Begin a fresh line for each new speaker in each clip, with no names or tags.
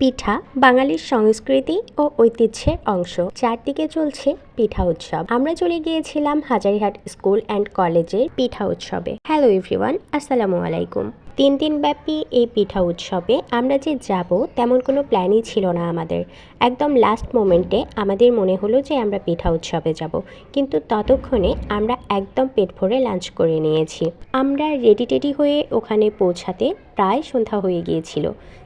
পিঠা বাঙালির সংস্কৃতি ও ঐতিহ্যের অংশ। চারদিকে চলছে পিঠা উৎসব। আমরা চলে গিয়েছিলাম হাজারিহাট স্কুল অ্যান্ড কলেজের পিঠা উৎসবে। হ্যালো এভরিওয়ান, আসসালামু আলাইকুম। তিন দিন ব্যাপী এই পিঠা উৎসবে আমরা যে যাব তেমন কোনো প্ল্যানই ছিল না আমাদের। একদম লাস্ট মোমেন্টে আমাদের মনে হলো যে আমরা পিঠা উৎসবে যাব। কিন্তু ততক্ষণে আমরা একদম পেট ভরে লাঞ্চ করে নিয়েছি। আমরা রেডি টেডি হয়ে ওখানে পৌঁছাতে প্রায় সন্ধ্যা হয়ে গিয়েছিল।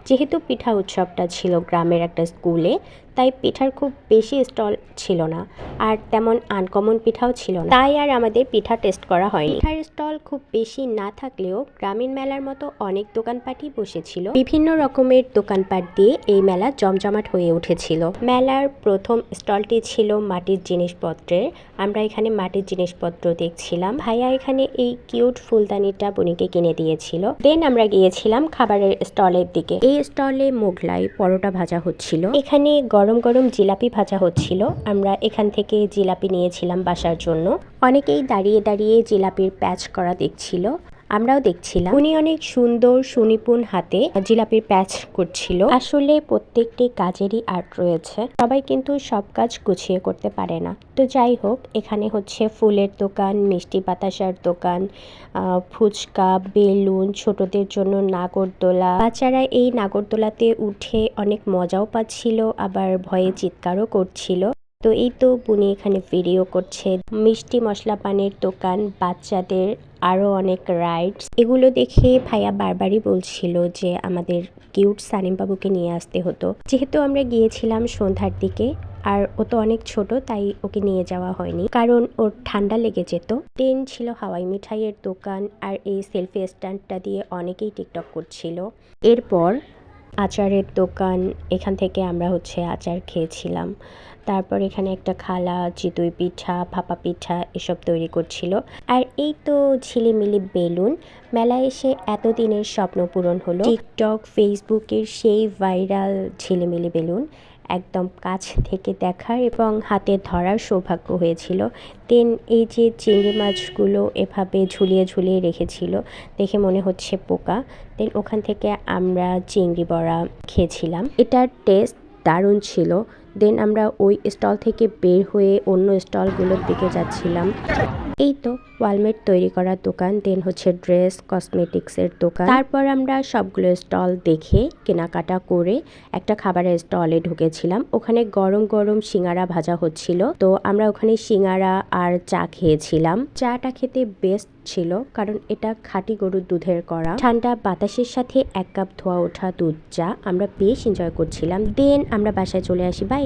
যেহেতু পিঠা উৎসবটা ছিল গ্রামের একটা স্কুলে, তাই পিঠার খুব বেশি স্টল ছিল না, আর তেমন আনকমন পিঠাও ছিল না। তাই আর আমাদের পিঠা টেস্ট করা হয়নি। পিঠার স্টল খুব বেশি না থাকলেও গ্রামীণ মেলার মতো অনেক দোকানপাটই বসেছিল। বিভিন্ন রকমের দোকানপাট দিয়ে এই মেলা জমজমাট হয়ে উঠেছিল। মেলার প্রথম স্টলটি ছিল মাটির জিনিসপত্রের। আমরা এখানে মাটির জিনিসপত্র দেখছিলাম। ভাইয়া এখানে এই কিউট ফুলদানিটা বনিকে কিনে দিয়েছিল। দেন আমরা গিয়েছিলাম খাবারের স্টলের দিকে। এই স্টলে মোগলাই পরোটা ভাজা হচ্ছিল। এখানে গরম গরম জিলাপি ভাজা হচ্ছিল। আমরা এখান থেকে জিলাপি নিয়েছিলাম বাসার জন্য। অনেকেই দাঁড়িয়ে দাঁড়িয়ে জিলাপির প্যাচ করা দেখছিল। আমরাও দেখছিলাম। উনি অনেক সুন্দর, সুনিপুণ হাতে জিলাপির প্যাচ করছিল। আসলে প্রত্যেকটি কাজেরই আর্ট রয়েছে। সবাই কিন্তু সব কাজ গুছিয়ে করতে পারে না। তো যাই হোক, এখানে হচ্ছে ফুলের দোকান, মিষ্টি বাতাসার দোকান ফুচকা, বেলুন, ছোটদের জন্য নাগরদোলা। বাচ্চারা এই নাগরদোলাতে উঠে অনেক মজাও পাচ্ছিল, আবার ভয়ে চিৎকারও করছিল। তো এই তো বুনি এখানে ভিডিও করছে। মিষ্টি মশলা পানের দোকান, বাচ্চাদের আরও অনেক রাইডস এগুলো দেখে ভাইয়া বারবারই বলছিল যে আমাদের কিউট সানিম বাবুকে নিয়ে আসতে হতো। যেহেতু আমরা গিয়েছিলাম সন্ধ্যার দিকে, আর ও তো অনেক ছোট, তাই ওকে নিয়ে যাওয়া হয়নি। কারণ ওর ঠান্ডা লেগে যেত। দেন ছিল হাওয়াই মিঠাইয়ের দোকান, আর এই সেলফি স্ট্যান্ডটা দিয়ে অনেকেই টিকটক করছিল। এরপর আচারের দোকান, এখান থেকে আমরা হচ্ছে আচার খেয়েছিলাম। তারপর এখানে একটা খালা চিতুই পিঠা ফাপা পিঠা এসব তৈরি করছিল। আর এই তো ঝিলিমিলি বেলুন, মেলায় এসে এতদিনের স্বপ্ন পূরণ হলো। টিকটক, ফেসবুকের সেই ভাইরাল ঝিলিমিলি বেলুন একদম কাছ থেকে দেখার এবং হাতে ধরার সৌভাগ্য হয়েছিল। দেন এই যে চিংড়ি মাছগুলো এভাবে ঝুলিয়ে ঝুলিয়ে রেখেছিল, দেখে মনে হচ্ছে পোকা। দেন ওখান থেকে আমরা চিংড়ি বড়া খেয়েছিলাম। এটার টেস্ট দারুণ ছিল। দেন আমরা ওই স্টল থেকে বের হয়ে অন্য স্টলগুলোর দিকে যাচ্ছিলাম। এই তো ওয়ালমেট তৈরি করার দোকান দেন হচ্ছে ড্রেস কসমেটিক্সের দোকান। তারপর আমরা সবগুলো স্টল দেখে, কেনাকাটা করে একটা খাবারের স্টলে ঢুকেছিলাম। ওখানে গরম গরম সিঙ্গারা ভাজা হচ্ছিল। তো আমরা ওখানে সিঙ্গারা আর চা খেয়েছিলাম। চাটা খেতে বেস্ট ছিল, কারণ এটা খাঁটি গরুর দুধের করা ঠান্ডা বাতাসের সাথে এক কাপ ধোয়া ওঠা দুধ চা আমরা বেশ এনজয় করছিলাম। দেন আমরা বাসায় চলে আসি বাই